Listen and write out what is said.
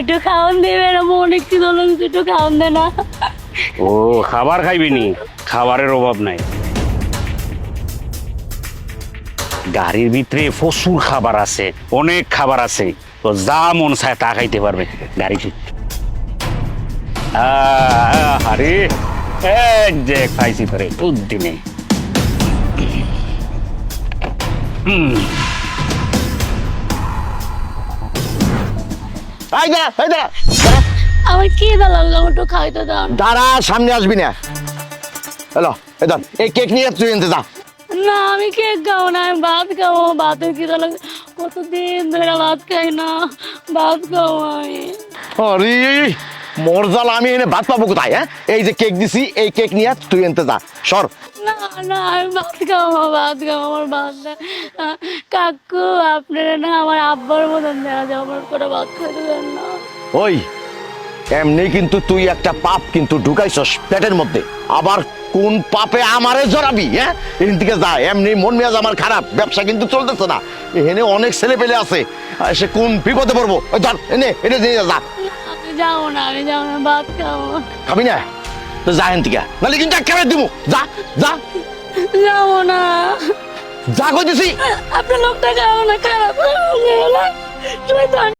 একটু খাওয়ান দেবে না অনেক একটু খাওয়ান দে না। ও, খাবার খাবারের অভাব নাই। গাড়ির ভিতরে প্রচুর খাবার আছে, অনেক খাবার আছে, তো যা মন চায় তা খাইতে পারবে গাড়িতে। আরে যে খাইছি তোরে দিনে এই দাঁড়া এই দাঁড়া। আমার কি লাগল আমার খাইতে দাও। দাঁড়া সামনে আসবি না। হ্যালো এই এই কেক নিয়ে তুই এনতে যা। না আমি কেক খাব না আমি ভাত খাব। ভাতের কি লাগে কতদিন ধরে ভাত খাই না ভাত খাব আমি। আরে মরজাল আমি এনে ভাত পাবো কোথায় হ্যাঁ? এই যে কেক দিছি এই কেক নিয়ে তুই এনতে যা সর। না না আমি ভাত খাব ভাত খাব আমার ভাত না। কাকু আপনারা না আমার আব্বার মতন দেখা যায় আমার করে ভাত খাইতে দেন না। ওই এমনি কিন্তু তুই একটা পাপ কিন্তু ঢুকাইছস পেটের মধ্যে। আবার কোন পাপে আমারে জড়াবি হ্যাঁ? এখান থেকে যা এমনি মন মেজাজ আমার খারাপ ব্যবসা কিন্তু চলতেছে না। এখানে অনেক ছেলে পেলে আছে সে কোন বিপদে পড়ব? ধর এনে এটা যা। যাব না আমি যাব না ভাত খাব। খাবি না? তো যা এখান থেকে। নাহলে কিন্তু একেবারে দিব যা যা। যাব না। যা কইতেছি। আপনার লোকটা খাব না খারাপ শয়তান।